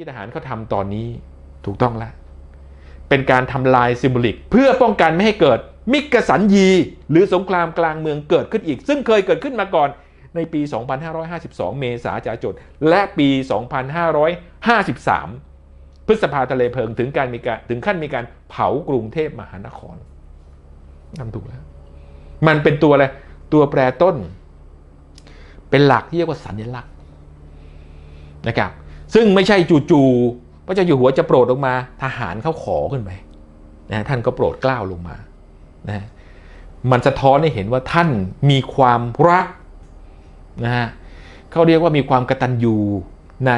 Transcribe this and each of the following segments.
ที่ทหารเขาทำตอนนี้ถูกต้องแล้ว เป็นการทำลายซิมบลิก เพื่อป้องกันไม่ให้เกิดมิกสันยี หรือสงครามกลางเมืองเกิดขึ้นอีก ซึ่งเคยเกิดขึ้นมาก่อนในปี 2552 เมษาจาจด และปี 2553 พฤษภาทะเลเพลิงถึงการมีการถึงขั้นมีการเผากรุงเทพมหานครทำถูกแล้ว มันเป็นตัวอะไร ตัวแปรต้น เป็นหลักที่เรียกว่าสัญลักษณ์นะครับ ซึ่งไม่ใช่จู่ๆพระเจ้าอยู่หัวจะโปรดลงมา ทหารเขาขอขึ้นไปนะท่านก็โปรดกล้าวลงมานะมันสะท้อนให้เห็นว่าท่านมีความรักนะฮะเขาเรียกว่ามีความกตัญญูใน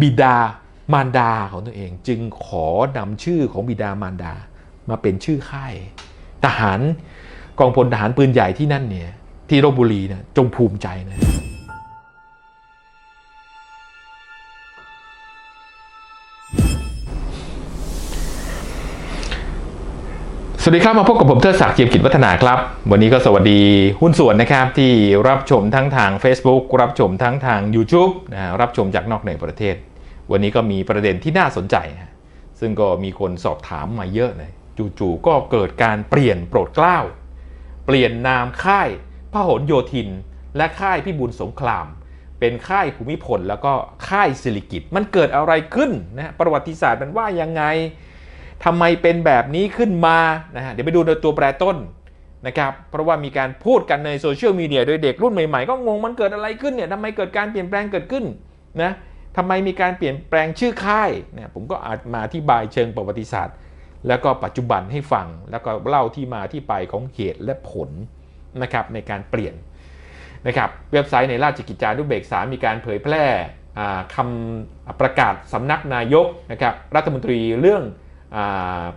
บิดามารดาของตัวเอง จึงขอนำชื่อของบิดามารดามาเป็นชื่อค่ายทหารกองพลทหารปืนใหญ่ที่นั่นเนี่ยที่ลบบุรีนะจงภูมิใจนะ วัสดีครับมาพบกับผมเทิดศักดิ์เจียมกิจวัฒนาครับ วันนี้ก็สวัสดีหุ้นส่วนนะครับที่รับชมทั้งทาง Facebook รับชมทั้งทาง YouTube นะรับชมจากนอกในประเทศ วันนี้ก็มีประเด็นที่น่าสนใจนะซึ่งก็มีคนสอบถามมาเยอะเลยจู่ๆก็เกิดการเปลี่ยนโปรดเกล้า เปลี่ยนนามค่ายพหลโยธิน และค่ายพิบูลสงคราม เป็นค่ายภูมิพลแล้วก็ค่ายสิริกิตมันเกิดอะไรขึ้นนะประวัติศาสตร์มันว่ายังไง ทำไมเป็นแบบนี้ขึ้นมานะฮะเดี๋ยวไปดูในตัวแปรต้นนะครับเพราะว่ามีการพูดกันในโซเชียลมีเดียโดยเด็กรุ่นใหม่ๆ ก็งงมันเกิดอะไรขึ้นเนี่ยทำไมเกิดการเปลี่ยนแปลงเกิดขึ้นนะทำไมมีการเปลี่ยนแปลงชื่อค่ายเนี่ยผมก็อาจมาอธิบายเชิงประวัติศาสตร์ แล้วก็ปัจจุบันให้ฟัง แล้วก็เล่าที่มาที่ไปของเหตุและผลนะครับในการเปลี่ยนนะครับเว็บไซต์ในราชกิจจานุเบกษา มีการเผยแพร่คำประกาศสำนักนายกนะครับรัฐมนตรีเรื่อง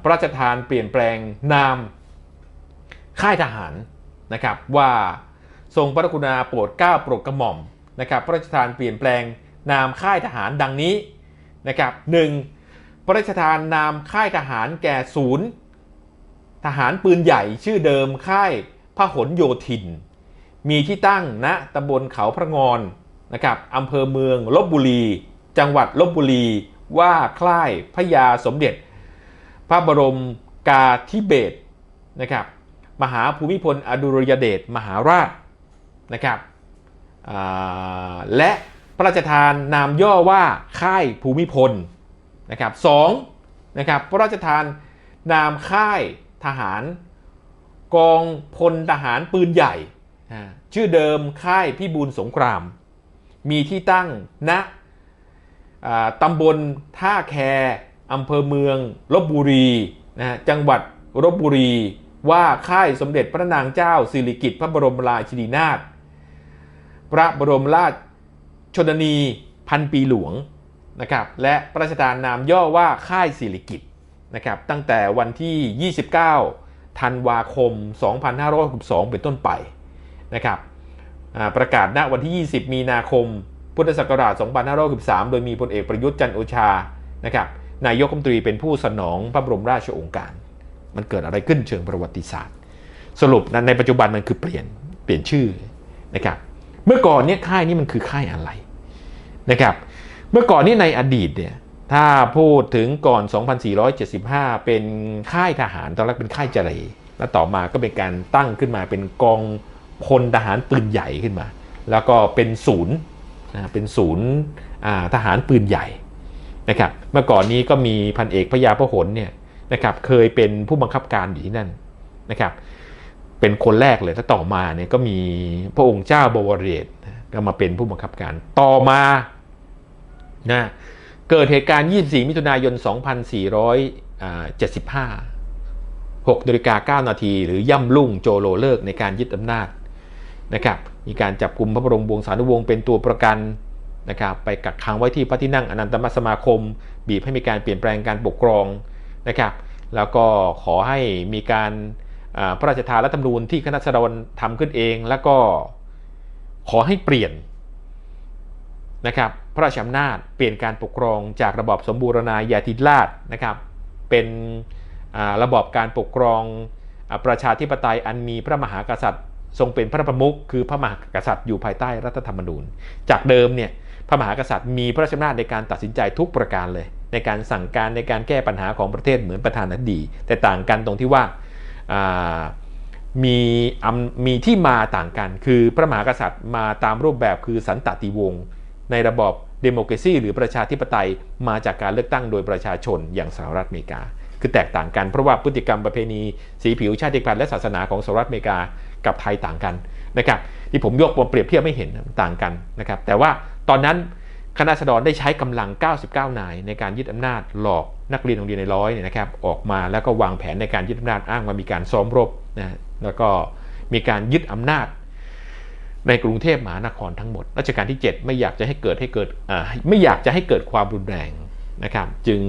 พระราชทานเปลี่ยนแปลงนามค่ายทหารนะครับว่าทรงพระกรุณาโปรดเกล้าโปรดกระหม่อมนะครับพระราชทานเปลี่ยนแปลงนามค่ายทหารดังนี้นะครับหนึ่งพระราชทานนามค่ายทหารแก่ศูนย์ทหารปืนใหญ่ชื่อเดิมค่ายพหลโยธิน มีที่ตั้งณตำบลเขาพระงอนนะครับอำเภอเมืองลบบุรี จังหวัดลบบุรีว่าคล้ายพระยาสมเด็จ พระบรมกาธิเบศนะครับมหาภูมิพลอดุลยเดชมหาราชนะครับและพระราชทานนามย่อว่าค่ายภูมิพลนะครับสองนะครับพระราชทานนามค่ายทหาร กองพลทหารปืนใหญ่ ชื่อเดิมค่ายพิบูลสงคราม มีที่ตั้งณนะตำบลท่าแค อำเภอเมืองลบบุรีนะฮะจังหวัดลบบุรี ว่าค่ายสมเด็จพระนางเจ้าสิริกิติ์พระบรมราชินีนาถพระบรมราชชนนีพันปีหลวงนะครับและพระราชทานนามย่อว่าค่ายสิริกิติ์นะครับตั้งแต่วันที่ 29 ธันวาคม 2562 เป็นต้นไปนะครับประกาศณวันที่ 20 มีนาคม พุทธศักราช 2563 โดยมีพลเอกประยุทธ์จันโอชานะครับ นายกรัฐมนตรีเป็นผู้สนองพระบรมราชโองการ มันเกิดอะไรขึ้นเชิงประวัติศาสตร์ สรุปนั้นในปัจจุบันมันคือเปลี่ยนเปลี่ยนชื่อนะครับเมื่อก่อนเนี่ยค่ายนี้มันคือค่ายอะไรนะครับเมื่อก่อนนี่ในอดีตเนี่ยถ้าพูดถึงก่อน 2475 เป็นค่ายทหารตอนแรกเป็นค่ายเจรแล้วต่อมาก็เป็นการตั้งขึ้นมาเป็นกองพลทหารปืนใหญ่ขึ้นมา แล้วก็เป็นศูนย์นะเป็นศูนย์ทหารปืนใหญ่ นะครับเมื่อก่อนนี้ก็มีพันเอกพยาพหลเนี่ยนะครับเคยเป็นผู้บังคับการอยู่ที่นั่นนะครับเป็นคนแรกเลยถ้าต่อมาเนี่ยก็มีพระองค์เจ้าบวรเรศก็มาเป็นผู้บังคับการต่อมานะเกิดเหตุการณ์ 24 มิถุนายน 2475 6นาฬิกา9นาทีหรือย่ำลุ่งโจโลเลิกในการยึดอำนาจนะครับมีการจับกลุ่มพระบรมวงศานุวงศ์เป็นตัวประกัน นะครับไปกักขังไว้ที่พระที่นั่งอนันตมสมาคม บีบให้มีการเปลี่ยนแปลงการปกครองนะครับแล้วก็ขอให้มีการพระราชทานรัฐธรรมนูญที่คณะสดรทำขึ้นเอง แล้วก็ขอให้เปลี่ยนนะครับพระราชอำนาจเปลี่ยนการปกครองจากระบอบสมบูรณาญาธิราชนะครับเป็นระบอบการปกครองประชาธิปไตยอันมีพระมหากษัตริย์ ทรงเป็นพระประมุขคือพระมหากษัตริย์อยู่ภายใต้รัฐธรรมนูญ จากเดิมเนี่ย ระมหากษัตริย์มีพระราชอำนาจในการตัดสินใจทุกประการเลย ในการสั่งการในการแก้ปัญหาของประเทศเหมือนประธานาธิบดี แต่ต่างกันตรงที่ว่ามีมีที่มาต่างกัน คือพระมหากษัตริย์มาตามรูปแบบคือสันตติวงศ์ในระบอบเดโมคราซีหรือประชาธิปไตยมาจากการเลือกตั้งโดยประชาชนอย่างสหรัฐอเมริกา คือแตกต่างกันเพราะว่าพฤติกรรมประเพณีสีผิวชาติพันธุ์และศาสนาของสหรัฐอเมริกากับไทยต่างกันนะครับที่ผมยกมาเปรียบเทียบไม่เห็นต่างกันนะครับแต่ว่า ตอนนั้นคณะสดรได้ใช้กำลัง 99 นายในการยึดอำนาจหลอกนักเรียนโรงเรียนในร้อยเนี่ยนะครับออกมาแล้วก็วางแผนในการยึดอำนาจอ้างว่ามีการซ้อมรบนะแล้วก็มีการยึดอำนาจ ในกรุงเทพมหานครทั้งหมดรัชกาลที่ 7 ไม่อยากจะให้เกิดให้เกิดไม่อยากจะให้เกิดความรุนแรงนะครับ จึง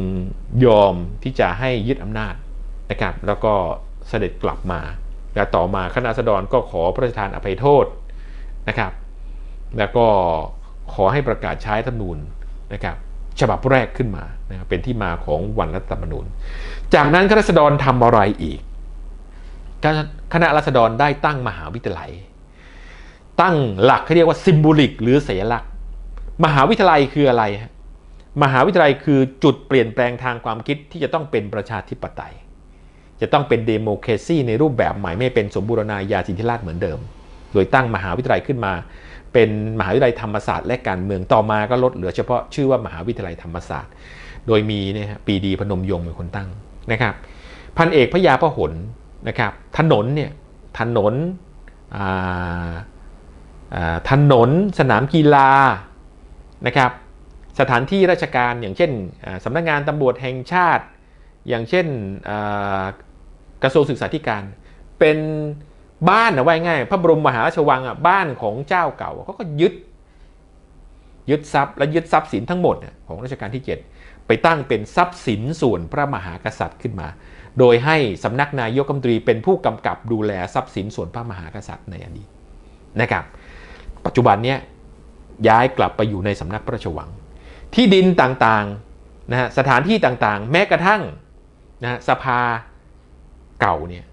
ยอมที่จะให้ยึดอำนาจนะครับแล้วก็เสด็จกลับมา และต่อมาคณะสดรก็ขอพระราชทานอภัยโทษนะครับ แล้วก็ ขอให้ประกาศใช้ธรรมนูญนะครับฉบับแรกขึ้นมานะเป็นที่มาของวันรัฐธรรมนูญ จากนั้นคณะรัษฎรทำอะไรอีก คณะรัษฎรได้ตั้งมหาวิทยาลัย ตั้งหลักเขาเรียกว่าซิมโบลิกหรือสัญลักษณ์ มหาวิทยาลัยคืออะไรฮะมหาวิทยาลัยคือจุดเปลี่ยนแปลงทางความคิดที่จะต้องเป็นประชาธิปไตย จะต้องเป็นเดโมครซีในรูปแบบใหม่ไม่เป็นสมบูรณาญาสิทธิราชเหมือนเดิม โดยตั้งมหาวิทยาลัยขึ้นมา เป็นมหาวิทยาลัยธรรมศาสตร์และการเมืองต่อมาก็ลดเหลือเฉพาะชื่อว่ามหาวิทยาลัยธรรมศาสตร์ โดยมีเนี่ยปีดีพนมยงค์เป็นคนตั้งนะครับพันเอกพระยาพหลนะครับถนนเนี่ยถนนถนนสนามกีฬานะครับสถานที่ราชการอย่างเช่นสำนักงงานตำรวจแห่งชาติ อย่างเช่นกระทรวงศึกษาธิการเป็น บ้านนะว่าง่ายพระบรมมหาราชวังอะบ้านของเจ้าเก่าเขาก็ยึด ยึดทรัพย์และยึดทรัพย์สินทั้งหมดของรัชกาลที่ 7 ไปตั้งเป็นทรัพย์สินส่วนพระมหากษัตริย์ขึ้นมา โดยให้สำนักนายกรัฐมนตรีเป็นผู้กำกับดูแลทรัพย์สินส่วนพระมหากษัตริย์ในอดีตนะครับ ปัจจุบันนี้ย้ายกลับไปอยู่ในสำนักพระราชวัง ที่ดินต่างๆนะฮะสถานที่ต่างๆ แม้กระทั่งนะสภาเก่าเนี่ย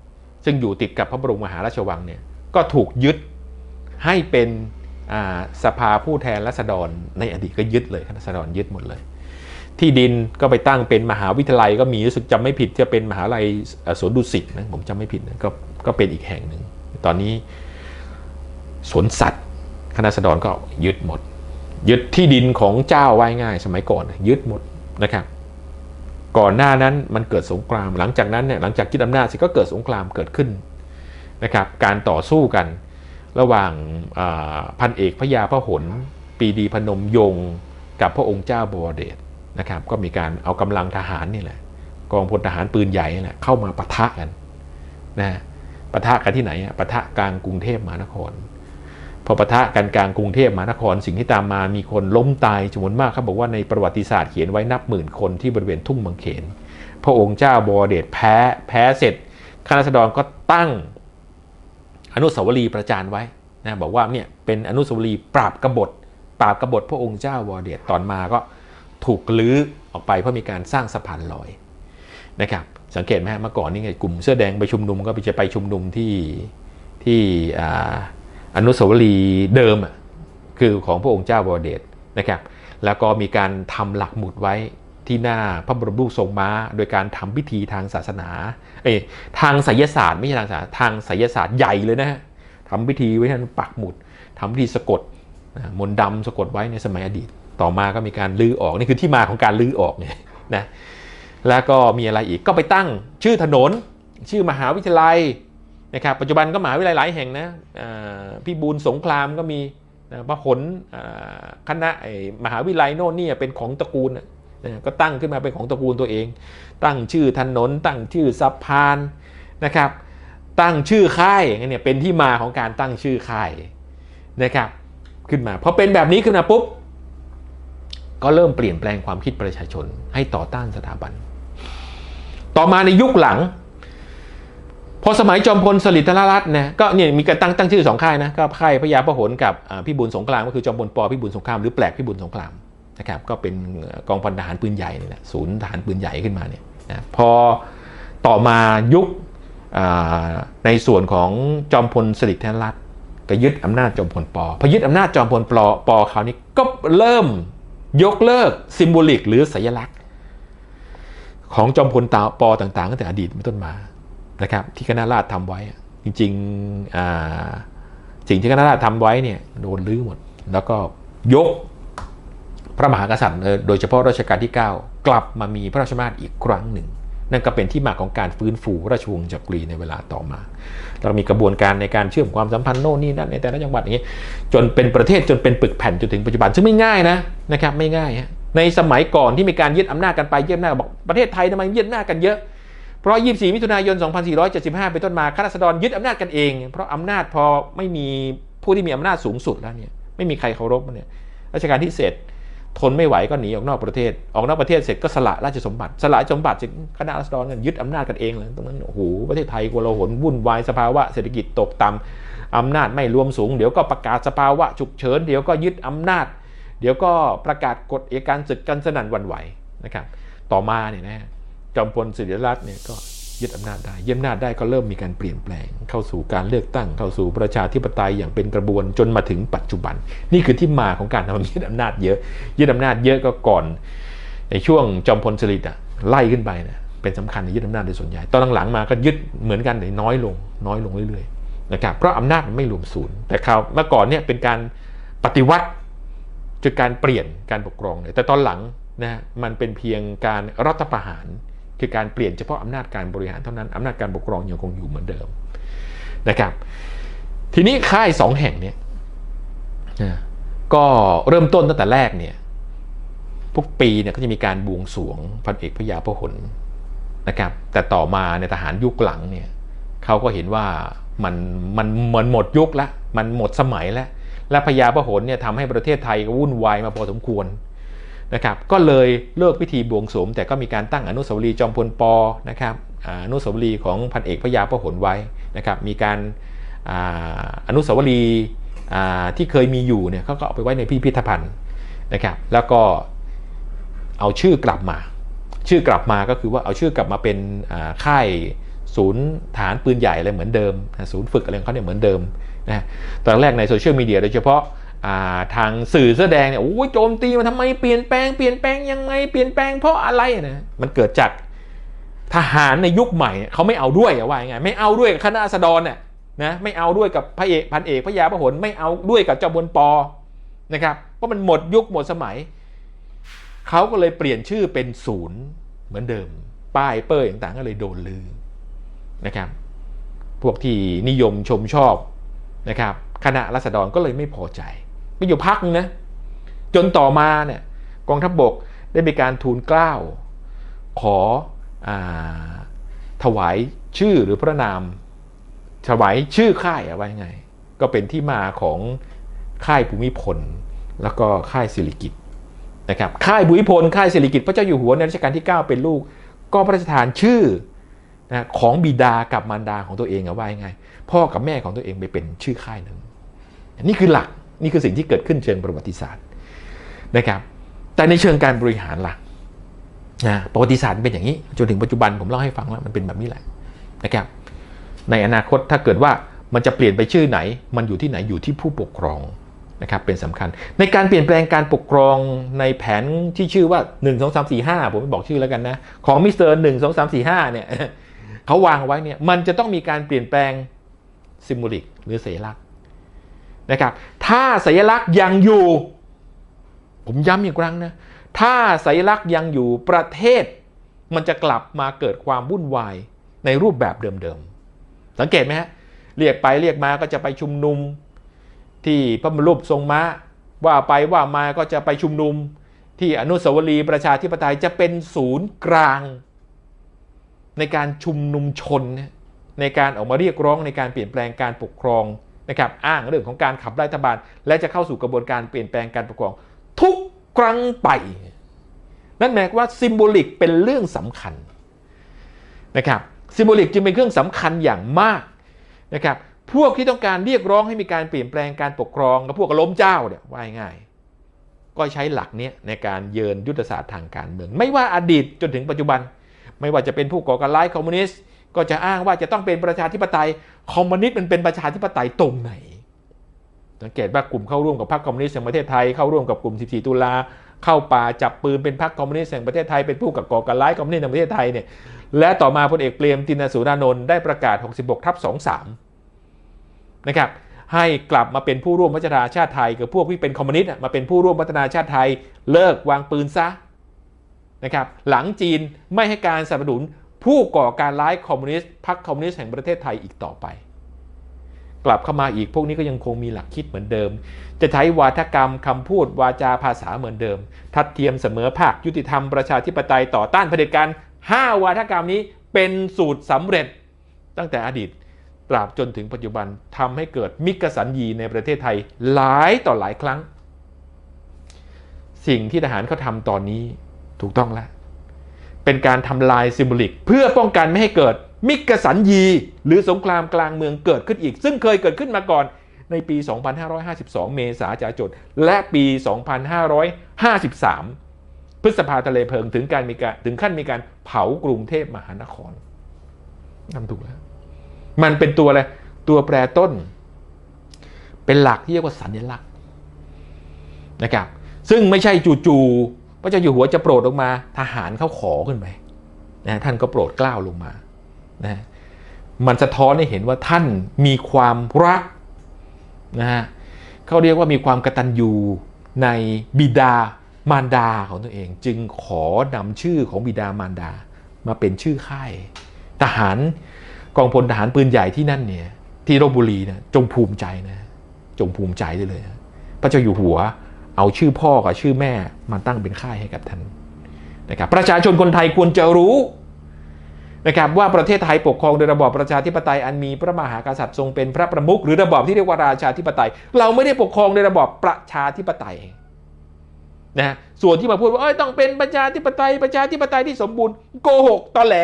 ซึ่งอยู่ติดกับพระบรมมหาราชวังเนี่ยก็ถูกยึดให้เป็นสภาผู้แทนรัษฎรในอดีตก็ยึดเลยรัษฎรยึดหมดเลย ที่ดินก็ไปตั้งเป็นมหาวิทยาลัยก็มีรู้สึกจำไม่ผิดจะเป็นมหาลัยสวนดุสิตนะผมจำไม่ผิดนะก็ก็เป็นอีกแห่งหนึ่งตอนนี้สวนสัตว์คณะสดรก็ยึดหมด ยึดที่ดินของเจ้าไว้ง่ายสมัยก่อนยึดหมดนะครับ ก่อนหน้านั้นมันเกิดสงคราม หลังจากนั้นเนี่ยหลังจากยึดอำนาจสิก็เกิดสงครามเกิดขึ้นนะครับ การต่อสู้กันระหว่างพันเอกพระยาพระหนปีดีพนมยงกับพระองค์เจ้าบวรเดชนะครับก็มีการเอากำลังทหารนี่แหละกองพลทหารปืนใหญ่นี่แหละเข้ามาปะทะกันนะปะทะกันที่ไหนอะปะทะกลางกรุงเทพมหานคร พอปะทะกันกลางกรุงเทพมหานครสิ่งที่ตามมามีคนล้มตายจำนวนมากเขาบอกว่าในประวัติศาสตร์เขียนไว้นับหมื่นคนที่บริเวณทุ่งบางเขน พระองค์เจ้าบวรเดชแพ้แพ้เสร็จคณะสดรก็ตั้งอนุสาวรีย์ประจานไว้นะบอกว่าเนี่ยเป็นอนุสาวรีย์ปราบกบฏปราบกบฏพระองค์เจ้าวรเดชตอนมาก็ถูกลื้อออกไปเพราะมีการสร้างสะพานลอยนะครับสังเกตไหมเมื่อก่อนนี่ไงกลุ่มเสื้อแดงไปชุมนุมก็จะไปชุมนุมที่ที่ อนุสาวรีย์เดิมคือของพระองค์เจ้าวรเดชนะครับแล้วก็มีการทำหลักหมุดไว้ที่หน้าพระบรมรูปทรงม้า โดยการทำพิธีทางศาสนาเอ้ทางไสยศาสตร์ไม่ใช่ทางศาสนาทางไสยศาสตร์ใหญ่เลยนะทำพิธีไว้ท่านปักหมุดทำพิธีสะกดมนต์ดำสะกดไว้ในสมัยอดีต ต่อมาก็มีการลื้อออก นี่คือที่มาของการลื้อออกเนี่ยนะแล้วก็มีอะไรอีกก็ไปตั้งชื่อถนน ชื่อมหาวิทยาลัย นะครับปัจจุบันก็มหาวิทยาลัยหลายแห่งนะพี่บูลสงครามก็มีพระหนคณะมหาวิทยาลัยโน่นนี่เป็นของตระกูลก็ตั้งขึ้นมาเป็นของตระกูลตัวเอง ตั้งชื่อถนน ตั้งชื่อสะพานนะครับ ตั้งชื่อค่ายอย่างเงี้ยเป็นที่มาของการตั้งชื่อค่ายนะครับขึ้นมาพอเป็นแบบนี้ขึ้นมาปุ๊บก็เริ่มเปลี่ยนแปลงความคิดประชาชนให้ต่อต้านสถาบัน ต่อมาในยุคหลัง พอสมัยจอมพลสฤษดิ์ธนรัตน์นะก็เนี่ยมีการตั้งตั้งชื่อสองค่ายนะก็ค่ายพญาพหลกับพี่บุญสงครามก็คือจอมพลปพี่บุญสงครามหรือแปลกพี่บุญสงครามนะครับก็เป็นกองพันทหารปืนใหญ่นี่แหละศูนย์ทหารปืนใหญ่ขึ้นมาเนี่ยนะพอต่อมายุคในส่วนของจอมพลสฤษดิ์ธนรัตน์ไปยึดอำนาจจอมพลปอพอยึดอำนาจจอมพลปอปอคราวนี้ก็เริ่มยกเลิกซิมโบลิกหรือสัญลักษณ์ ของจอมพลตาปอต่างๆตั้งแต่อดีตเป็นต้นมา นะครับที่คณะราษฎรทำไว้ จริงๆสิ่งที่คณะราษฎรทำไว้เนี่ยโดนลื้อหมด แล้วก็ยกพระมหากษัตริย์โดยเฉพาะรัชกาลที่ 9 กลับมามีพระราชอำนาจอีกครั้งหนึ่ง นั่นก็เป็นที่มาของการฟื้นฟูราชวงศ์จักรีในเวลาต่อมา เรามีกระบวนการในการเชื่อมความสัมพันธ์โน่นนี่นั่นในแต่ละจังหวัดอย่างนี้จนเป็นประเทศจนเป็นปึกแผ่นจนถึงปัจจุบันซึ่งไม่ง่ายนะนะครับไม่ง่ายฮะในสมัยก่อนที่มีการยึดอำนาจกันไปยึดอำนาจบอกประเทศไทยทำไมยึดอำนาจกันเยอะ เพราะ 24 มิถุนายน 2475 เป็นต้นมาข้าราษฎรยึดอำนาจกันเอง เพราะอำนาจพอไม่มีผู้ที่มีอำนาจสูงสุดแล้วเนี่ยไม่มีใครเคารพมันเนี่ยรัชกาลที่เสร็จทนไม่ไหวก็หนีออกนอกประเทศ ออกนอกประเทศเสร็จก็สละราชสมบัติ สละสมบัติเสร็จคณะรัษฎรกันยึดอำนาจกันเองเลยตรงนั้นโอ้โหประเทศไทยกลาหลวุ่นวายสภาวะเศรษฐกิจตกต่ำอำนาจไม่รวมสูง เดี๋ยวก็ประกาศสภาวะฉุกเฉินเดี๋ยวก็ยึดอำนาจ เดี๋ยวก็ประกาศกฎเอกการศึกกันสนั่นวันไหวนะครับ ต่อมาเนี่ยนะ จอมพลสิริรัตน์เนี่ยก็ยึดอำนาจได้ยึดอำนาจได้ก็เริ่มมีการเปลี่ยนแปลง เข้าสู่การเลือกตั้ง เข้าสู่ประชาธิปไตยอย่างเป็นกระบวนจนมาถึงปัจจุบัน นี่คือที่มาของการทำยึดอำนาจเยอะ ยึดอำนาจเยอะก็ก่อน ในช่วงจอมพลสฤษดิ์อะไล่ขึ้นไปนะเป็นสำคัญในยึดอำนาจโดยส่วนใหญ่ตอนหลังๆมาก็ยึดเหมือนกันแต่น้อยลง น้อยลงเรื่อยๆนะครับเพราะอำนาจมันไม่รวมศูนย์แต่คราวเมื่อก่อนเนี่ยเป็นการปฏิวัติคือการเปลี่ยนการปกครองเลยแต่ตอนหลังนะมันเป็นเพียงการรัฐประหาร คือการเปลี่ยนเฉพาะอำนาจการบริหารเท่านั้นอำนาจการปกครองยังคงอยู่เหมือนเดิมนะครับ ทีนี้ค่ายสองแห่งเนี่ยก็เริ่มต้นตั้งแต่แรกเนี่ยทุกปีเนี่ยก็จะมีการบวงสวงพันเอกพระยาพหลนะครับแต่ต่อมาในทหารยุคหลังเนี่ยเขาก็เห็นว่ามันมันมันหมดยุคละมันหมดสมัยแล้วและพญาพหลเนี่ยทำให้ประเทศไทยก็วุ่นวายมาพอสมควร นะครับก็เลยเลิกพิธีบวงสรวงแต่ก็มีการตั้งอนุสาวรีย์จอมพลปอนะครับอนุสาวรีย์ของพันเอกพระยาพหลไว้นะครับมีการอนุสาวรีย์ที่เคยมีอยู่เนี่ยเขาก็เอาไปไว้ในพิพิธภัณฑ์นะครับแล้วก็เอาชื่อกลับมา ชื่อกลับมาก็คือว่าเอาชื่อกลับมาเป็นค่ายศูนย์ฐานปืนใหญ่อะไรเหมือนเดิม ศูนย์ฝึกอะไรของเขาเนี่ยเหมือนเดิมนะตอนแรกในโซเชียลมีเดียโดยเฉพาะ ทางสื่อเสื้อแดงเนี่ยโอ้ยโจมตีมันทำไมเปลี่ยนแปลงเปลี่ยนแปลงยังไงเปลี่ยนแปลงเพราะอะไรนะมันเกิดจากทหารในยุคใหม่เขาไม่เอาด้วยอะว่าไงไม่เอาด้วยกับคณะราษฎรเนี่ยนะไม่เอาด้วยกับพระเอกพันเอกพระยาพระหลไม่เอาด้วยกับเจ้าบนปอนะครับเพราะมันหมดยุคหมดสมัยเขาก็เลยเปลี่ยนชื่อเป็นศูนย์เหมือนเดิม ป้ายเป้ยต่างๆก็เลยโดนลือนะครับ พวกที่นิยมชมชอบนะครับคณะรัษฎรก็เลยไม่พอใจ ไม่อยู่พักนึงนะ จนต่อมาเนี่ยกองทัพบบกได้มีการทูลเกล้า ขออาถวายชื่อหรือพระนาม ถวายชื่อค่ายเอาไว้ไง ก็เป็นที่มาของค่ายภูมิพล แล้วก็ค่ายสิริกิตนะครับค่ายบุญพลค่ายเศรษฐกิจพระเจ้าอยู่หัวในรัชกาลที่ 9 เป็นลูก ก็พระราชทานชื่อนะของบิดากับมารดาของตัวเองเอาไว้ไง พ่อกับแม่ของตัวเองไปเป็นชื่อค่ายหนึ่งนี่คือหลัก นี่คือสิ่งที่เกิดขึ้นเชิงประวัติศาสตร์นะครับแต่ในเชิงการบริหารล่ะนะประวัติศาสตร์เป็นอย่างนี้ จนถึงปัจจุบันผมเล่าให้ฟังแล้วมันเป็นแบบนี้แหละนะครับในอนาคตถ้าเกิดว่ามันจะเปลี่ยนไปชื่อไหน มันอยู่ที่ไหนอยู่ที่ผู้ปกครองนะครับเป็นสำคัญ ในการเปลี่ยนแปลงการปกครองในแผนที่ชื่อว่า 1 2 3 4 5 ผมไม่บอกชื่อแล้วกันนะ ของมิสเตอร์1 2 3 4 5เนี่ยเขาวางไว้เนี่ยมันจะต้องมีการเปลี่ยนแปลงซิมโบลิกหรือเสลักษ นะครับ ถ้าสัญลักษณ์ยังอยู่ ผมย้ำอีกครั้งนะ ถ้าสัญลักษณ์ยังอยู่ประเทศ มันจะกลับมาเกิดความวุ่นวายในรูปแบบเดิมๆ สังเกตไหมฮะ เรียกไปเรียกมาก็จะไปชุมนุม ที่พระบรมรูปทรงม้าว่าไปว่ามาก็จะไปชุมนุม ที่อนุสาวรีย์ประชาธิปไตยจะเป็นศูนย์กลาง ในการชุมนุมชน ในการออกมาเรียกร้องในการเปลี่ยนแปลงการปกครอง นะครับอ้างเรื่องของการขับไล่รัฐบาล และจะเข้าสู่กระบวนการเปลี่ยนแปลงการปกครอง ทุกครั้งไป นั่นหมายว่าซิมโบลิกเป็นเรื่องสำคัญนะครับซิมโบลิกจึงเป็นเครื่องสำคัญอย่างมากนะครับพวกที่ต้องการเรียกร้องให้มีการเปลี่ยนแปลงการปกครองและพวกล้มเจ้าเนี่ยว่าง่ายก็ใช้หลักนี้ในการเยินยุทธศาสตร์ทางการเมือง ไม่ว่าอดีตจนถึงปัจจุบัน ไม่ว่าจะเป็นผู้ก่อการร้ายคอมมิวนิสต์ ก็จะอ้างว่าจะต้องเป็นประชาธิปไตยคอมมิวนิสต์มันเป็นประชาธิปไตยตรงไหน สังเกตว่ากลุ่มเข้าร่วมกับพรรคคอมมิวนิสต์แห่งประเทศไทยเข้าร่วมกับกลุ่ม 14 ตุลาเข้าป่าจับปืนเป็นพรรคคอมมิวนิสต์แห่งประเทศไทยเป็นผู้ก่อการร้ายคอมมิวนิสต์แห่งประเทศไทยเนี่ยและต่อมาพลเอกเปรมตินสุรานนท์ได้ประกาศ 66 ทับ 23 นะครับให้กลับมาเป็นผู้ร่วมพัฒนาชาติไทยกับพวกที่เป็นคอมมิวนิสต์มาเป็นผู้ร่วมพัฒนาชาติไทย เลิกวางปืนซะนะครับหลังจีนไม่ให้การสนับสนุน ผู้ก่อการร้ายคอมมิวนิสต์พรรคคอมมิวนิสต์แห่งประเทศไทยอีกต่อไป กลับเข้ามาอีกพวกนี้ก็ยังคงมีหลักคิดเหมือนเดิม จะใช้วาทกรรมคำพูดวาจาภาษาเหมือนเดิม ทัดเทียมเสมอภาคยุติธรรมประชาธิปไตยต่อต้านเผด็จการ5วาทกรรมนี้เป็นสูตรสำเร็จตั้งแต่อดีตตราบจนถึงปัจจุบันทำให้เกิดมิกสันยีในประเทศไทยหลายต่อหลายครั้ง สิ่งที่ทหารเขาทำตอนนี้ถูกต้องแล้ว เป็นการทำลายซิมบลิก เพื่อป้องกันไม่ให้เกิดมิกสันยี หรือสงครามกลางเมืองเกิดขึ้นอีก ซึ่งเคยเกิดขึ้นมาก่อนในปี 2552 เมษาจาจด และปี 2553 พฤษภาทะเลเพลิงถึงการมีการถึงขั้นมีการเผากรุงเทพมหานครทำถูกแล้ว มันเป็นตัวอะไร ตัวแปรต้น เป็นหลักที่เรียกว่าสัญลักษณ์นะครับ ซึ่งไม่ใช่จู่ พระเจ้าอยู่หัวจะโปรดลงมาทหารเขาขอขึ้นไปนะท่านก็โปรดกล้าวลงมานะมันสะท้อนให้เห็นว่าท่านมีความรักนะฮะเขาเรียกว่ามีความกตัญญูในบิดามารดาของตัวเอง จึงขอนำชื่อของบิดามารดามาเป็นชื่อค่ายทหารกองพลทหารปืนใหญ่ที่นั่นเนี่ยที่รบบุรีนะจงภูมิใจนะจงภูมิใจได้เลยนะพระเจ้าอยู่หัว เอาชื่อพ่อกับชื่อแม่มาตั้งเป็นค่ายให้กับท่านนะครับประชาชนคนไทยควรจะรู้นะครับว่าประเทศไทยปกครองโดยระบอบประชาธิปไตยอันมีพระมหากษัตริย์ทรงเป็นพระประมุขหรือระบอบที่เรียกว่าราชาธิปไตย เราไม่ได้ปกครองในระบอบประชาธิปไตยนะส่วนที่มาพูดว่าเอ้ยต้องเป็นประชาธิปไตย ประชาธิปไตยที่สมบูรณ์โกหกตอแหล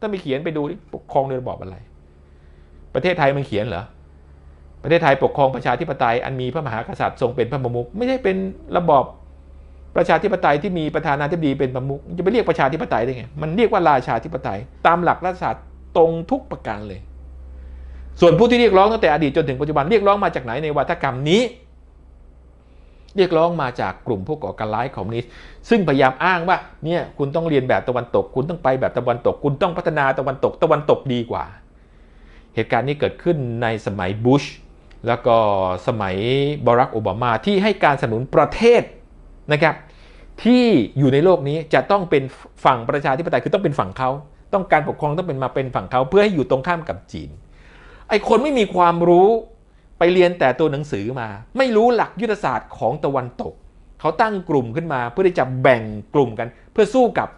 ถ้าไปเขียนไปดูดิปกครองในระบอบอะไร ประเทศไทยมันเขียนเหรอ ประเทศไทยปกครองประชาธิปไตยอันมีพระมหากษัตริย์ทรงเป็นพระประมุขไม่ใช่เป็นระบอบประชาธิปไตยที่มีประธานาธิบดีเป็นประมุขจะไปเรียกประชาธิปไตยได้ไงมันเรียกว่าราชาธิปไตย ตามหลักรัฐศาสตร์ตรงทุกประการเลย ส่วนผู้ที่เรียกร้องตั้งแต่อดีตจนถึงปัจจุบันเรียกร้องมาจากไหนในวัฒกรรมนี้ เรียกร้องมาจากกลุ่มผู้ก่อการร้ายคอมมิวนิสต์ซึ่งพยายามอ้างว่าเนี่ยคุณต้องเรียนแบบตะวันตก คุณต้องไปแบบตะวันตก คุณต้องพัฒนาตะวันตก ตะวันตกดีกว่า เหตุการณ์นี้เกิดขึ้นในสมัยบุช แล้วก็สมัยบารักโอบามาที่ให้การสนับสนุนประเทศนะครับที่อยู่ในโลกนี้จะต้องเป็นฝั่งประชาธิปไตยคือต้องเป็นฝั่งเขาต้องการปกครองต้องเป็นมาเป็นฝั่งเขาเพื่อให้อยู่ตรงข้ามกับจีน ไอคนไม่มีความรู้ไปเรียนแต่ตัวหนังสือมา ไม่รู้หลักยุทธศาสตร์ของตะวันตก เขาตั้งกลุ่มขึ้นมาเพื่อที่จะแบ่งกลุ่มกัน เพื่อสู้กับ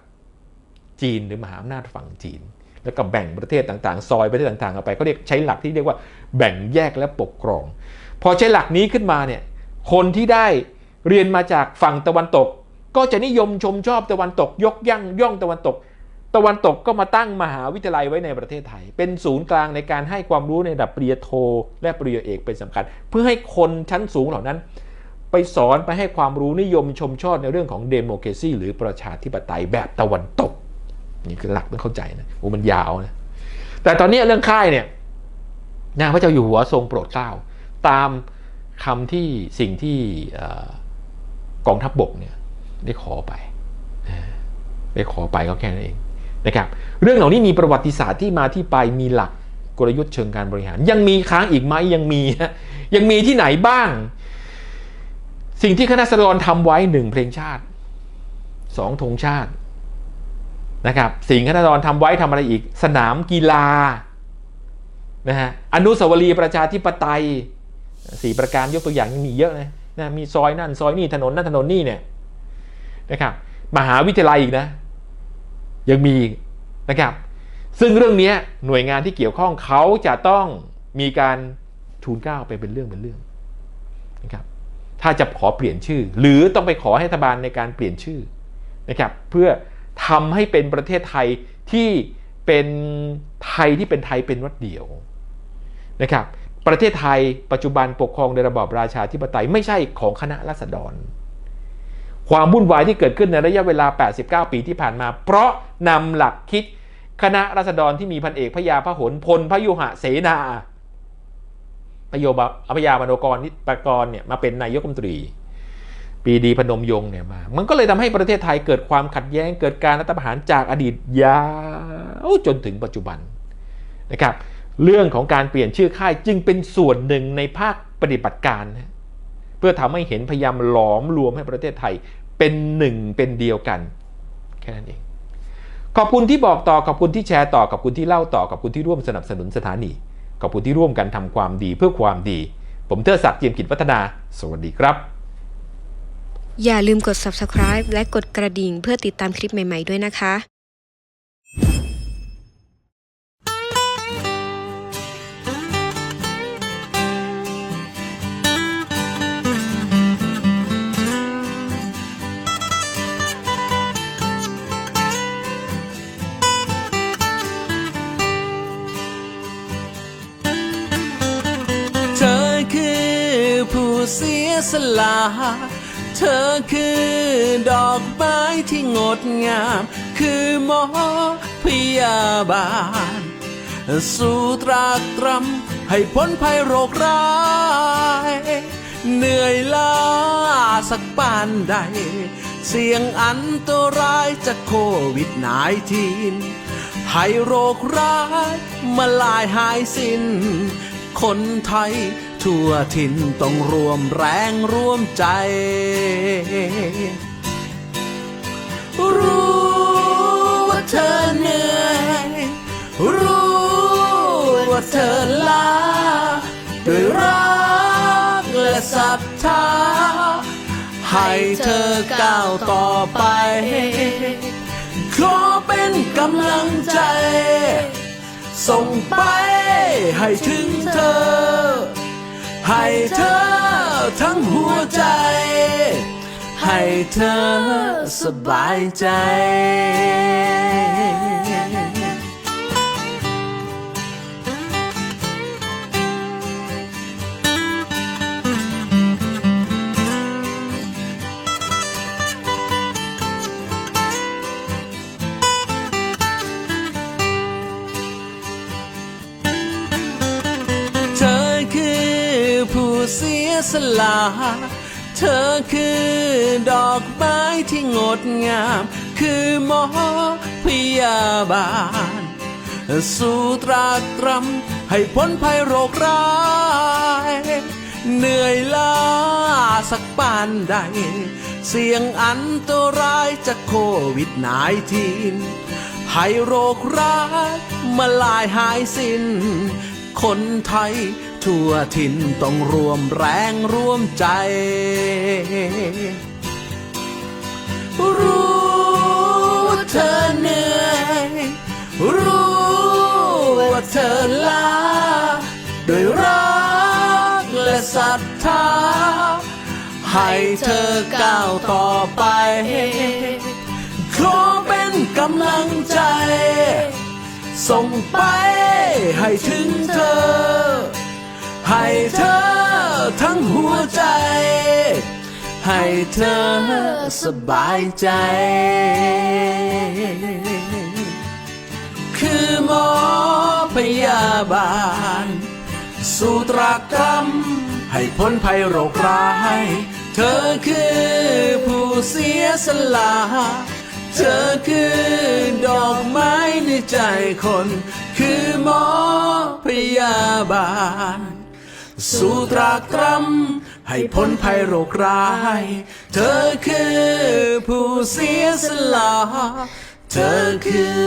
จีนหรือมหาอำนาจฝั่งจีน แล้วก็แบ่งประเทศต่างๆ ซอยประเทศต่างๆออกไปเขาเรียกใช้หลักที่เรียกว่าแบ่งแยกและปกครอง พอใช้หลักนี้ขึ้นมาเนี่ยคนที่ได้เรียนมาจากฝั่งตะวันตก ก็จะนิยมชมชอบตะวันตก ยกย่างย่องตะวันตก ตะวันตกก็มาตั้งมหาวิทยาลัยไว้ในประเทศไทย เป็นศูนย์กลางในการให้ความรู้ในระดับปริญญาโท และปริญญาเอกเป็นสำคัญ เพื่อให้คนชั้นสูงเหล่านั้น ไปสอนไปให้ความรู้นิยมชมชอบในเรื่องของเดโมครซีหรือประชาธิปไตยแบบตะวันตก นี่คือหลักต้องเข้าใจนะโอ้มันยาวนะแต่ตอนนี้เรื่องค่ายเนี่ยนางพระเจ้าอยู่หัวทรงโปรดเกล้าตามคำที่สิ่งที่กองทัพบบกเนี่ยได้ขอไปได้ขอไปก็แค่นั้นเองนะครับ เรื่องเหล่านี้มีประวัติศาสตร์ที่มาที่ไปมีหลักกลยุทธ์เชิงการบริหาร ยังมีค้างอีกไหมยังมียังมีที่ไหนบ้าง สิ่งที่คณะสดรทำไว้หนึ่งเพลงชาติสองธงชาติ นะครับสิ่งคณะสดรทำไว้ทำอะไรอีก สนามกีฬานะฮะอนุสาวรีย์ประชาธิปไตยสี่ประการยกตัวอย่างยังมีเยอะเลยนะมีซอยนั่นซอยนี่ถนนนั่นถนนนี่เนี่ยนะครับมหาวิทยาลัยอีกนะ ยังมีนะครับ ซึ่งเรื่องนี้หน่วยงานที่เกี่ยวข้องเขาจะต้องมีการทูลเก้าไปเป็นเรื่องเป็นเรื่องนะครับถ้าจะขอเปลี่ยนชื่อ หรือต้องไปขอให้รัฐบาลในการเปลี่ยนชื่อนะครับเพื่อ ทำให้เป็นประเทศไทยที่เป็นไทยที่เป็นไทยเป็นวัดเดียวนะครับประเทศไทยปัจจุบันปกครองในระบอบราชาธิปไตยไม่ใช่ของคณะรัษฎร ความวุ่นวายที่เกิดขึ้นในระยะเวลา 89 ปีที่ผ่านมา เพราะนำหลักคิดคณะรัษฎรที่มีพันเอกพยาพหลพลพระยุหะเสนาพโยบะอภยามโนกรนิปกรเนี่ยมาเป็นนายกรัฐมนตรี ปีดีพนมยงเนี่ยมา มันก็เลยทำให้ประเทศไทยเกิดความขัดแย้งเกิดการรัฐประหารจากอดีตยาวจนถึงปัจจุบันนะครับเรื่องของการเปลี่ยนชื่อค่ายจึงเป็นส่วนหนึ่งในภาคปฏิบัติการนะเพื่อทำให้เห็นพยายามหลอมรวมให้ประเทศไทยเป็นหนึ่งเป็นเดียวกัน แค่นั้นเอง ขอบคุณที่บอกต่อขอบคุณที่แชร์ต่อขอบคุณที่เล่าต่อขอบคุณที่ร่วมสนับสนุนสถานีขอบคุณที่ร่วมกันทำความดีเพื่อความดี ผมเทอศักดิ์เจียมกิจวัฒนา สวัสดีครับ อย่าลืมกด subscribe และกดกระดิ่งเพื่อติดตามคลิปใหม่ ๆ ด้วยนะคะเธอคือผู้เสียสละ ธอคือดอกไม้ที่งดงาม คือหมอพยาบาล สูตรากตรำให้พ้นภัยโรคร้าย เหนื่อยล้าสักปานใด เสี่ยงอันตรายจากโควิดนายทีนให้โรคร้ายมาลายหายสิน้น คนไทย ทั่วถิ่นต้องรวมแรงร่วมใจ รู้ว่าเธอเหนื่อย รู้ว่าเธอล้าด้วยรักและศรัทธา ให้เธอก้าวต่อไป ขอเป็นกำลังใจส่งไปให้ถึงเธอ ให้เธอทั้งหัวใจ ให้เธอสบายใจ เสียสละ เธอคือดอกไม้ที่งดงาม คือหมอพยาบาล สู้ตรากตรำให้พ้นภัยโรคร้าย เหนื่อยล้าสักปานใด เสี่ยงอันตรายจากโควิดนายทีนให้โรคร้ายมาลายหายสิน้น คนไทย ทั่วถิ่นต้องรวมแรงร่วมใจ รู้ว่าเธอเหนื่อย รู้ว่าเธอลาด้วยรักและศรัทธา ให้เธอก้าวต่อไปขอเป็นกำลังใจส่งไปให้ถึงเธอ ให้เธอทั้งหัวใจ ให้เธอสบายใจ คือหมอพยาบาล สูตรกตรำให้พ้นภัยโรคร้าย เธอคือผู้เสียสละเธอคือดอกไม้ในใจคน คือหมอพยาบาล สูตรากรรำให้พ้นภัยโรคร้าย เธอคือผู้เสียสละ เธอคือ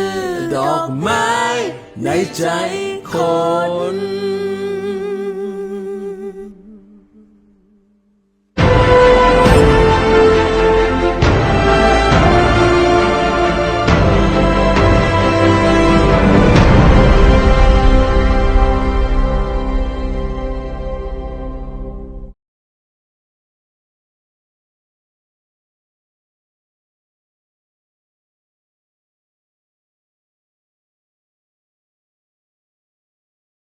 ดอกไม้ในใจคน